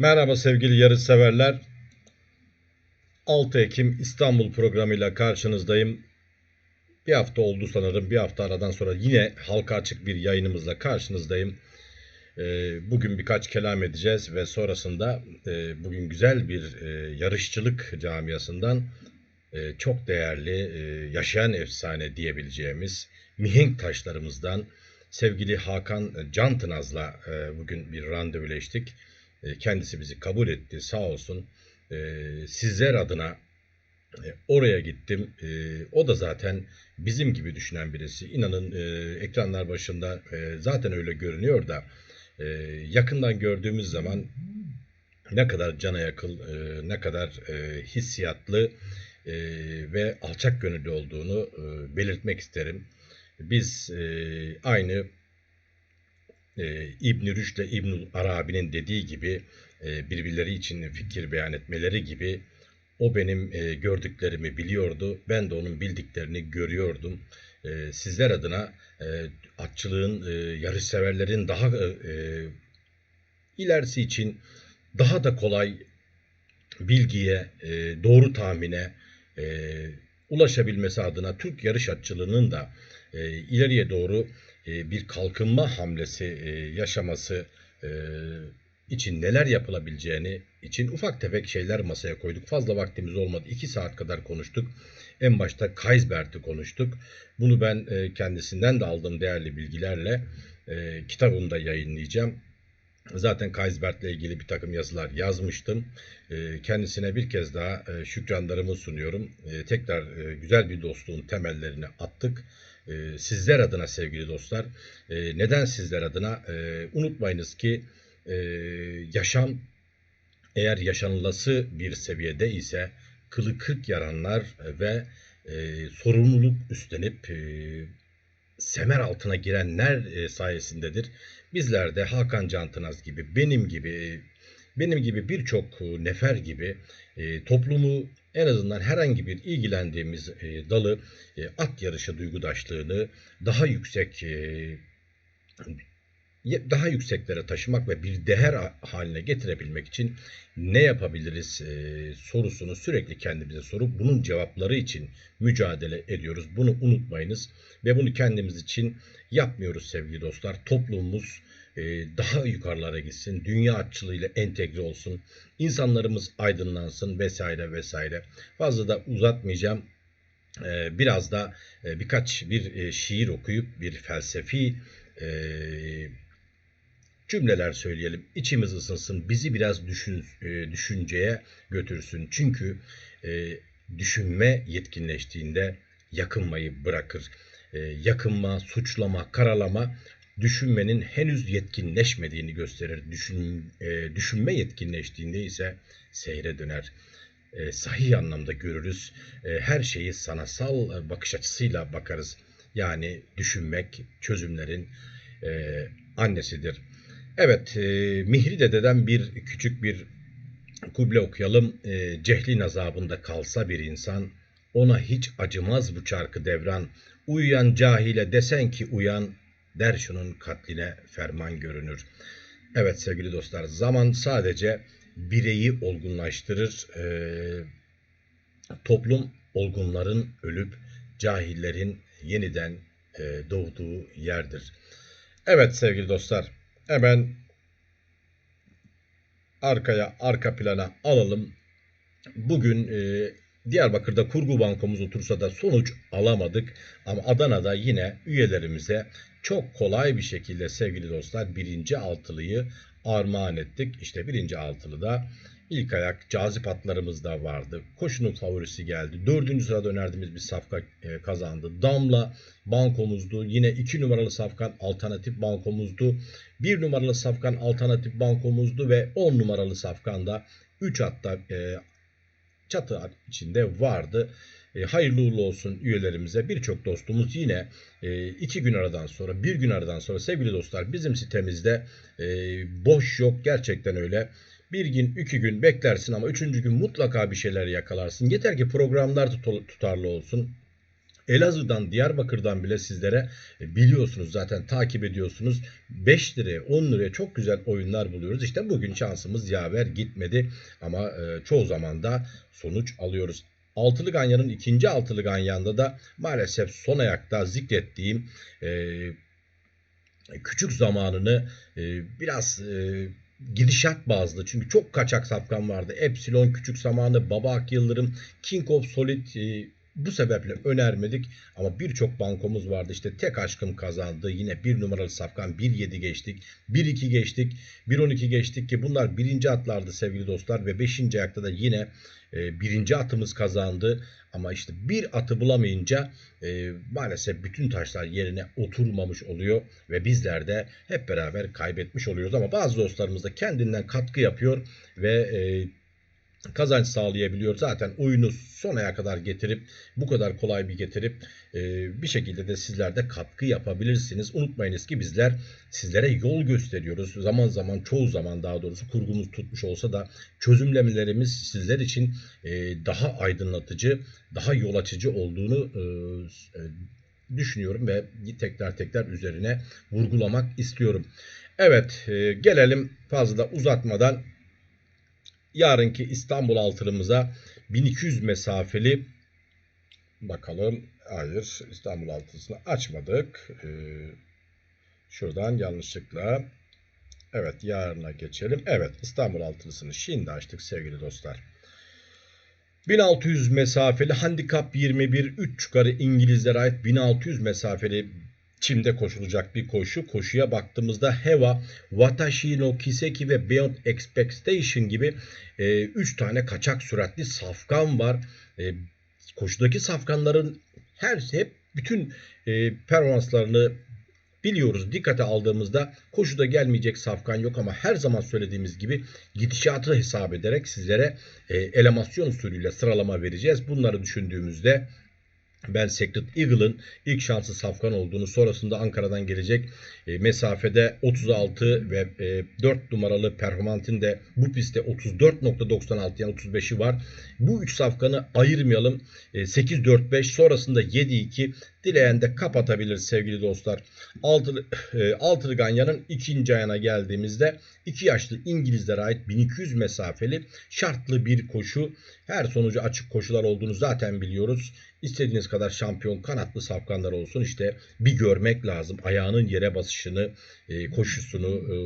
Merhaba sevgili yarışseverler. 6 Ekim İstanbul programıyla karşınızdayım. Bir hafta oldu sanırım. Bir hafta aradan sonra yine halka açık bir yayınımızla karşınızdayım. Ee, Bugün birkaç kelam edeceğiz ve sonrasında e, bugün güzel bir e, yarışçılık camiasından e, çok değerli yaşayan efsane diyebileceğimiz mihenk taşlarımızdan sevgili Hakan Cantınaz'la bugün bir randevuleştik. E, Kendisi bizi kabul etti sağ olsun. E, Sizler adına e, oraya gittim. E, O da zaten bizim gibi düşünen birisi. İnanın e, ekranlar başında e, zaten öyle görünüyor da e, yakından gördüğümüz zaman ne kadar cana yakıl, e, ne kadar e, hissiyatlı e, ve alçak gönüllü olduğunu e, belirtmek isterim. Biz e, aynı e, İbn-i Rüşd ile İbnül Arabi'nin dediği gibi e, birbirleri için fikir beyan etmeleri gibi o benim e, gördüklerimi biliyordu. Ben de onun bildiklerini görüyordum. E, sizler adına e, atçılığın, e, yarışseverlerin daha e, e, ilerisi için daha da kolay bilgiye, e, doğru tahmine e, ulaşabilmesi adına Türk yarış atçılığının da e, ileriye doğru bir kalkınma hamlesi e, yaşaması e, için neler yapılabileceğini için ufak tefek şeyler masaya koyduk. Fazla vaktimiz olmadı. 2 saat kadar konuştuk. En başta Kaysbert'i konuştuk. Bunu ben e, kendisinden de aldığım değerli bilgilerle e, kitabımda yayınlayacağım. Zaten Kaysbert'le ilgili bir takım yazılar yazmıştım. E, Kendisine bir kez daha e, şükranlarımı sunuyorum. E, Tekrar e, güzel bir dostluğun temellerini attık. E, Sizler adına sevgili dostlar. e, Neden sizler adına? E, Unutmayınız ki e, yaşam eğer yaşanılası bir seviyede ise kılı kırk yaranlar ve e, sorumluluk üstlenip e, semer altına girenler e, sayesindedir. Bizler de Hakan Cantınaz gibi, benim gibi, benim gibi birçok nefer gibi e, toplumu en azından herhangi bir ilgilendiğimiz e, dalı e, at yarışı duygudaşlığını daha yüksek e, daha yükseklere taşımak ve bir değer ha- haline getirebilmek için ne yapabiliriz e, sorusunu sürekli kendimize sorup bunun cevapları için mücadele ediyoruz. Bunu unutmayınız ve bunu kendimiz için yapmıyoruz sevgili dostlar. Toplumumuz daha yukarılara gitsin, dünya açılığıyla entegre olsun, insanlarımız aydınlansın vesaire vesaire. Fazla da uzatmayacağım. E, biraz da e, birkaç bir e, şiir okuyup bir felsefi e, cümleler söyleyelim. İçimiz ısınsın, bizi biraz düşün, düşünceye götürsün. Çünkü düşünme yetkinleştiğinde yakınmayı bırakır. Yakınma, suçlama, karalama düşünmenin henüz yetkinleşmediğini gösterir. Düşün, e, düşünme yetkinleştiğinde ise seyre döner. E, sahih anlamda görürüz. E, her şeyi sanatsal bakış açısıyla bakarız. Yani düşünmek çözümlerin e, annesidir. Evet, e, Mihri Dede'den bir küçük bir kuble okuyalım. E, cehlin azabında kalsa bir insan, ona hiç acımaz bu çarkı devran. Uyuyan cahile desen ki uyan, der şunun katline ferman görünür. Evet sevgili dostlar, zaman sadece bireyi olgunlaştırır. E, toplum olgunların ölüp cahillerin yeniden e, doğduğu yerdir. Evet sevgili dostlar, hemen arkaya, arka plana alalım. Bugün e, Diyarbakır'da kurgu bankomuz otursa da sonuç alamadık. Ama Adana'da yine üyelerimize çok kolay bir şekilde sevgili dostlar birinci altılıyı armağan ettik. İşte birinci altılıda ilk ayak cazip atlarımız da vardı. Koşunun favorisi geldi. Dördüncü sırada önerdiğimiz bir safka e, kazandı. Damla bankomuzdu. Yine iki numaralı safkan alternatif bankomuzdu. Bir numaralı safkan alternatif bankomuzdu ve on numaralı safkan da 3 hatta e, çatı içinde vardı. E, hayırlı uğurlu olsun üyelerimize. Birçok dostumuz yine e, iki gün aradan sonra, bir gün aradan sonra sevgili dostlar bizim sitemizde e, boş yok. Gerçekten öyle. Bir gün, iki gün beklersin ama üçüncü gün mutlaka bir şeyler yakalarsın. Yeter ki programlar tutarlı olsun. Elazığ'dan, Diyarbakır'dan bile sizlere e, biliyorsunuz zaten takip ediyorsunuz. 5 liraya, 10 liraya çok güzel oyunlar buluyoruz. İşte bugün şansımız yaver gitmedi ama e, çoğu zaman da sonuç alıyoruz. Altılı Ganyan'ın ikinci Altılı Ganyan'da da maalesef son ayakta zikrettiğim e, küçük zamanını e, biraz e, gidişat bazlı. Çünkü çok kaçak safkan vardı. Epsilon küçük zamanı, Babak Yıldırım, King of Solid e, bu sebeple önermedik ama birçok bankomuz vardı. İşte tek aşkım kazandı. Yine bir numaralı safkan 1-7 geçtik. 1-2 geçtik. 1-12 geçtik ki bunlar birinci atlardı sevgili dostlar. Ve beşinci ayakta da yine e, birinci atımız kazandı. Ama işte bir atı bulamayınca e, maalesef bütün taşlar yerine oturmamış oluyor. Ve bizler de hep beraber kaybetmiş oluyoruz. Ama bazı dostlarımız da kendinden katkı yapıyor ve e, kazanç sağlayabiliyor. Zaten oyunu sonaya kadar getirip bu kadar kolay bir getirip e, bir şekilde de sizler de katkı yapabilirsiniz. Unutmayınız ki bizler sizlere yol gösteriyoruz. Zaman zaman çoğu zaman daha doğrusu kurgumuz tutmuş olsa da çözümlemelerimiz sizler için e, daha aydınlatıcı, daha yol açıcı olduğunu e, e, düşünüyorum ve tekrar tekrar üzerine vurgulamak istiyorum. Evet e, gelelim fazla uzatmadan yarınki İstanbul altınımıza 1200 mesafeli bakalım. Hayır İstanbul altısını açmadık. Ee, şuradan yanlışlıkla evet yarına geçelim. Evet İstanbul altısını şimdi açtık sevgili dostlar. 1600 mesafeli handikap 21 3 yukarı İngilizlere ait 1600 mesafeli Çim'de koşulacak bir koşu. Koşuya baktığımızda Heva, Watashi no Kiseki ve Beyond Expectation gibi 3 e, tane kaçak süratli safkan var. E, koşudaki safkanların her hep bütün e, performanslarını biliyoruz. Dikkate aldığımızda koşuda gelmeyecek safkan yok ama her zaman söylediğimiz gibi gidişatı hesap ederek sizlere e, elemasyon usulüyle sıralama vereceğiz. Bunları düşündüğümüzde ben Secret Eagle'ın ilk şansı safkan olduğunu sonrasında Ankara'dan gelecek e, mesafede 36 ve e, 4 numaralı Performant'in de bu pistte 34.96 yani 35'i var. Bu 3 safkanı ayırmayalım. E, 8-4-5 sonrasında 7-2 dileyen de kapatabilir sevgili dostlar. Altılı, e, Altılı Ganyan'ın ikinci ayına geldiğimizde 2 yaşlı İngilizlere ait 1200 mesafeli şartlı bir koşu. Her sonucu açık koşular olduğunu zaten biliyoruz. İstediğiniz kadar şampiyon kanatlı safkanlar olsun işte bir görmek lazım. Ayağının yere basışını, e, koşusunu, e,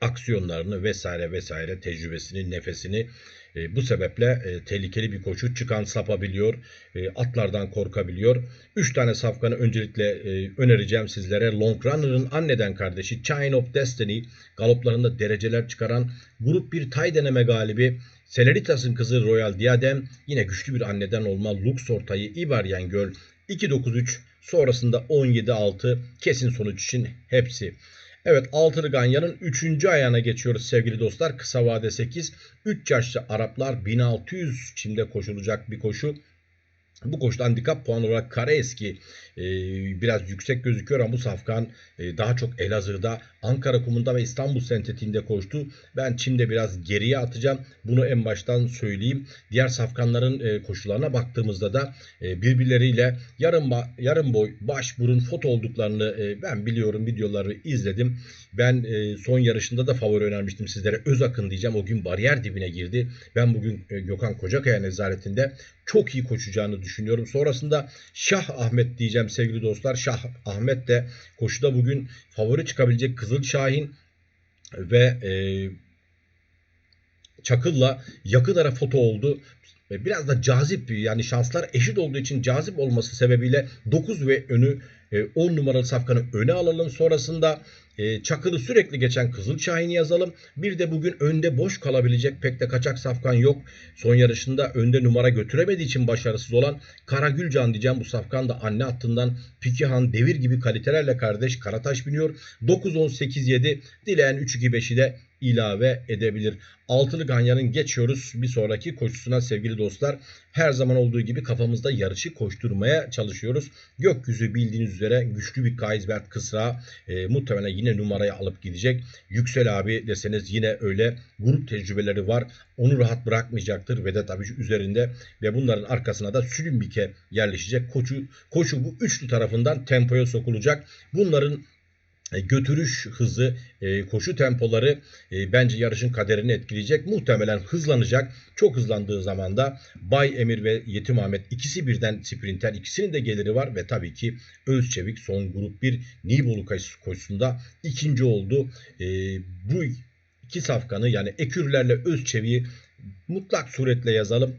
aksiyonlarını vesaire vesaire tecrübesini, nefesini e, bu sebeple e, tehlikeli bir koşu. Çıkan sapabiliyor, e, atlardan korkabiliyor. 3 tane safkanı öncelikle e, önereceğim sizlere. Long Runner'ın anneden kardeşi Chain of Destiny galoplarında dereceler çıkaran grup bir tay deneme galibi Celeritas'ın kızı Royal Diadem yine güçlü bir anneden olma Lux ortayı Ibaryan Göl 2-9-3 sonrasında 17-6 kesin sonuç için hepsi. Evet Altılı Ganyan'ın 3. ayağına geçiyoruz sevgili dostlar. Kısa vade 8. 3 yaşlı Araplar 1600 çimde koşulacak bir koşu. Bu koşuda handikap puan olarak Karaeski e, biraz yüksek gözüküyor ama bu safkan e, daha çok Elazığ'da, Ankara kumunda ve İstanbul sentetiğinde koştu. Ben Çim'de biraz geriye atacağım. Bunu en baştan söyleyeyim. Diğer safkanların e, koşularına baktığımızda da e, birbirleriyle yarım, yarım boy, baş, burun, foto olduklarını e, ben biliyorum. Videoları izledim. Ben e, son yarışında da favori önermiştim sizlere. Özakın diyeceğim. O gün bariyer dibine girdi. Ben bugün e, Gökhan Kocakaya nezaretinde çok iyi koşacağını düşünüyorum. Sonrasında Şah Ahmet diyeceğim sevgili dostlar. Şah Ahmet de koşuda bugün favori çıkabilecek Kızıl Şahin ve e, Çakıl'la yakın ara foto oldu. Biraz da cazip yani şanslar eşit olduğu için cazip olması sebebiyle 9 ve önü 10 e, numaralı safkanı öne alalım. Sonrasında e, Çakır'ı sürekli geçen Kızıl yazalım. Bir de bugün önde boş kalabilecek pek de kaçak safkan yok. Son yarışında önde numara götüremediği için başarısız olan Karagülcan diyeceğim. Bu safkan da anne hattından Pikihan devir gibi kalitelerle kardeş Karataş biniyor. 9-10-8-7 dileyen 3-2-5'i de ilave edebilir. Altılı Ganyan'ın geçiyoruz bir sonraki koşusuna sevgili dostlar. Her zaman olduğu gibi kafamızda yarışı koşturmaya çalışıyoruz. Gökyüzü bildiğiniz üzere güçlü bir Kaisbert kısra e, muhtemelen yine numarayı alıp gidecek. Yüksel abi deseniz yine öyle grup tecrübeleri var. Onu rahat bırakmayacaktır Vedat Abiş üzerinde ve bunların arkasına da Sülümbike yerleşecek. Koçu, koşu bu üçlü tarafından tempoya sokulacak. Bunların götürüş hızı, e, koşu tempoları e, bence yarışın kaderini etkileyecek. Muhtemelen hızlanacak. Çok hızlandığı zaman da Bay Emir ve Yetim Ahmet ikisi birden sprinter. ikisinin de geliri var ve tabii ki Özçevik son grup 1 Nibolu koşusunda ikinci oldu. Bu iki safkanı yani Ekürlerle Özçevik'i mutlak suretle yazalım.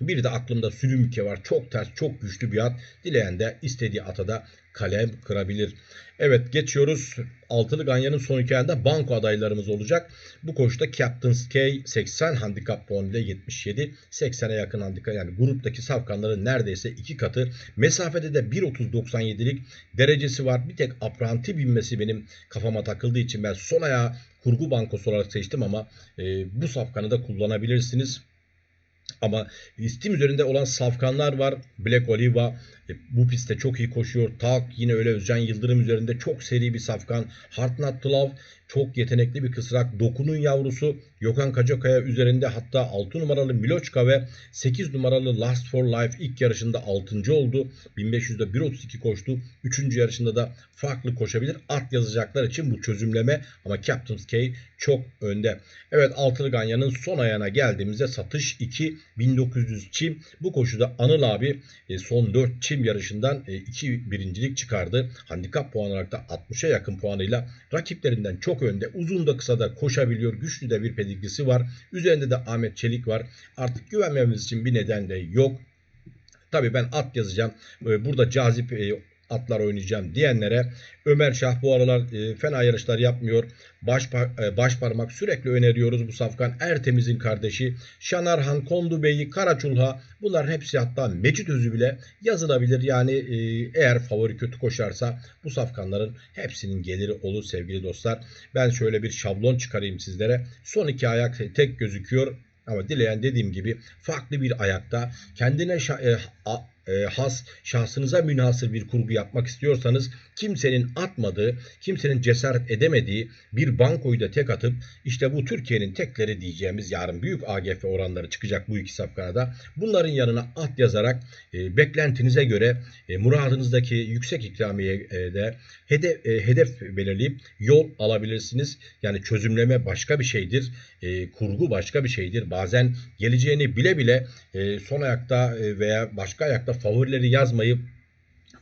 Bir de aklımda Sülümke var. Çok ters, çok güçlü bir at. Dileyen de istediği atada kalem kırabilir. Evet geçiyoruz. Altılı Ganyan'ın son hikayende banko adaylarımız olacak. Bu koşuda Captain's K 80 handikap puanıyla 77. 80'e yakın handikap yani gruptaki safkanların neredeyse iki katı. Mesafede de 1.30-97'lik derecesi var. Bir tek apranti binmesi benim kafama takıldığı için ben son ayağı kurgu bankosu olarak seçtim ama e, bu safkanı da kullanabilirsiniz. Ama istim üzerinde olan safkanlar var. Black Oliva e, bu pistte çok iyi koşuyor. Tak yine öyle Özcan Yıldırım üzerinde çok seri bir safkan. To Love çok yetenekli bir kısrak. Dokunun yavrusu Gökhan Kacakaya üzerinde hatta 6 numaralı Miloçka ve 8 numaralı Last for Life ilk yarışında 6. oldu. 1500'de 1.32 koştu. 3. yarışında da farklı koşabilir. At yazacaklar için bu çözümleme ama Captain's K çok önde. Evet Altılı Ganyan'ın son ayağına geldiğimizde satış 2 1900 çim. Bu koşuda Anıl abi e, son 4 çim yarışından 2 e, birincilik çıkardı. Handikap puan olarak da 60'a yakın puanıyla rakiplerinden çok önde. Uzun da kısa da koşabiliyor. Güçlü de bir pedigrisi var. Üzerinde de Ahmet Çelik var. Artık güvenmemiz için bir neden de yok. Tabii ben at yazacağım. E, burada cazip atlar oynayacağım diyenlere Ömer Şah bu aralar e, fena yarışlar yapmıyor. Baş, e, baş sürekli öneriyoruz bu safkan. Ertemiz'in kardeşi Şanarhan, Kondu Bey'i, Karaçulha bunların hepsi hatta Mecit Özü bile yazılabilir. Yani e, eğer favori kötü koşarsa bu safkanların hepsinin geliri olur sevgili dostlar. Ben şöyle bir şablon çıkarayım sizlere. Son iki ayak tek gözüküyor. Ama dileyen dediğim gibi farklı bir ayakta kendine e, a, e, has, şahsınıza münhasır bir kurgu yapmak istiyorsanız kimsenin atmadığı, kimsenin cesaret edemediği bir bankoyu da tek atıp işte bu Türkiye'nin tekleri diyeceğimiz yarın büyük AGF oranları çıkacak bu iki safkanada. Bunların yanına at yazarak e, beklentinize göre e, muradınızdaki yüksek ikramiye e, de hedef, e, hedef belirleyip yol alabilirsiniz. Yani çözümleme başka bir şeydir. E, kurgu başka bir şeydir. Bazen geleceğini bile bile e, son ayakta e, veya başka ayakta favorileri yazmayıp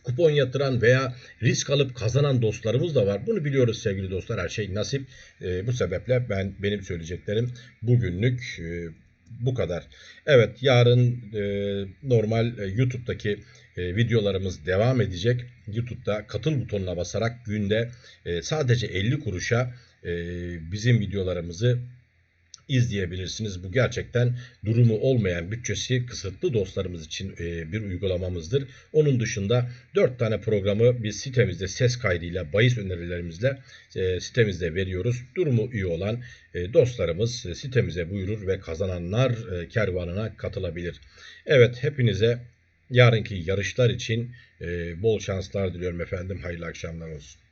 kupon yatıran veya risk alıp kazanan dostlarımız da var. Bunu biliyoruz sevgili dostlar. Her şey nasip. E, bu sebeple ben benim söyleyeceklerim bugünlük e, bu kadar. Evet yarın e, normal e, YouTube'daki e, videolarımız devam edecek. YouTube'da katıl butonuna basarak günde e, sadece 50 kuruşa e, bizim videolarımızı izleyebilirsiniz. Bu gerçekten durumu olmayan bütçesi kısıtlı dostlarımız için e, bir uygulamamızdır. Onun dışında 4 tane programı biz sitemizde ses kaydıyla, bahis önerilerimizle e, sitemizde veriyoruz. Durumu iyi olan e, dostlarımız sitemize buyurur ve kazananlar kervanına katılabilir. Evet hepinize yarınki yarışlar için bol şanslar diliyorum efendim. Hayırlı akşamlar olsun.